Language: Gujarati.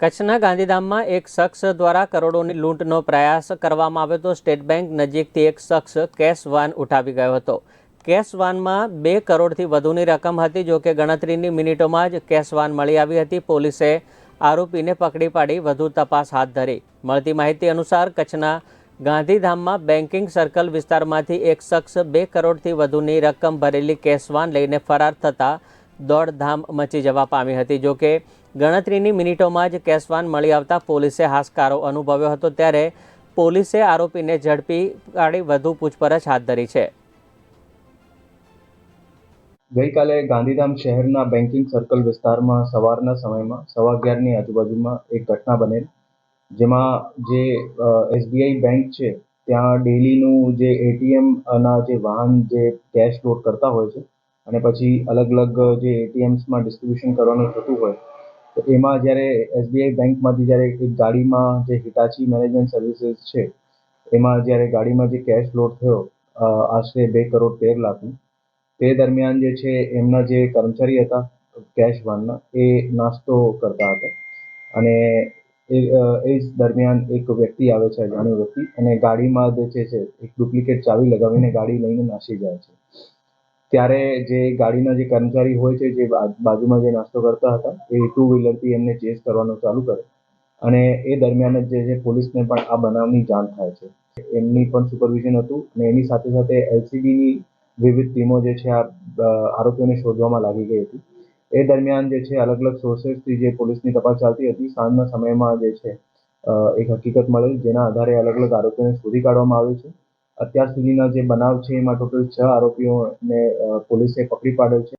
કચ્છના ગાંધીધામમાં એક શખ્સ દ્વારા કરોડોની લૂંટનો પ્રયાસ કરવામાં આવ્યો હતો. સ્ટેટ બેંક નજીકથી એક શખ્સ કેશ વાન ઉઠાવી ગયો હતો. કેશ વાનમાં બે કરોડથી વધુની રકમ હતી, જો કે ગણતરીની મિનિટોમાં જ કેશ વાન મળી આવી હતી. પોલીસે આરોપીને પકડી પાડી વધુ તપાસ હાથ ધરી. મળતી માહિતી અનુસાર, કચ્છના ગાંધીધામમાં બેન્કિંગ સર્કલ વિસ્તારમાંથી એક શખ્સ બે કરોડથી વધુની રકમ ભરેલી કેશ વાન લઈને ફરાર થતાં દોડધામ મચી જવા પામી હતી. જો કે ગણતરીની મિનિટોમાં જ કેસવાન મળી આવતા પોલીસે હાશકારો અનુભવ્યો હતો, ત્યારે પોલીસે આરોપીને ઝડપી કાઢી વધુ પૂછપરછ હાથ ધરી છે. ગઈકાલે ગાંધીધામ શહેરના બેન્કિંગ સર્કલ વિસ્તારમાં સવારના સમયમાં સવા અગિયારની આજુબાજુમાં એક ઘટના બનેલ, જેમાં જે એસબીઆઈ બેંક છે, ત્યાં ડેલીનું જે એટીએમ ના જે વાહન જે કેશ લોડ કરતા હોય છે અને પછી અલગ અલગ જે એટીએમ્સમાં ડિસ્ટ્રીબ્યુશન કરવાનું થતું હોય, તો એમાં જ્યારે એસબીઆઈ બેંકમાંથી જ્યારે એક ગાડીમાં જે હિટાચી મેનેજમેન્ટ સર્વિસીસ છે, એમાં જ્યારે ગાડીમાં જે કેશ લોડ થયો આશરે બે કરોડ તેર લાખનું, તે દરમિયાન જે છે એમના જે કર્મચારી હતા કેશ વાનના, એ નાસ્તો કરતા હતા. અને એ એ જ દરમિયાન એક વ્યક્તિ આવે છે, અજાણ્યો વ્યક્તિ, અને ગાડીમાં જે છે છે, એક ડુપ્લિકેટ ચાવી લગાવીને ગાડી લઈને નાસી જાય છે. ત્યારે જે ગાડીના જે કર્મચારી હોય છે, જે બાજુમાં જે નાસ્તો કરતા હતા, એ ટુ વ્હીલરથી એમને ચેસ કરવાનું ચાલુ કરે. અને એ દરમિયાન જ જે પોલીસને પણ આ બનાવની જાણ થાય છે. એમની પણ સુપરવિઝન હતું અને એની સાથે સાથે એલસીબીની વિવિધ ટીમો જે છે, આ આરોપીઓને શોધવામાં લાગી ગઈ હતી. એ દરમિયાન જે છે, અલગ અલગ સોર્સેસથી જે પોલીસની તપાસ ચાલતી હતી, સાંજના સમયમાં જે છે એક હકીકત મળેલ જેના આધારે અલગ અલગ આરોપીઓને શોધી કાઢવામાં આવે છે. અત્યાર સુધીના જે બનાવ છે એમાં ટોટલ છ આરોપીઓને પોલીસે પકડી પાડેલ છે.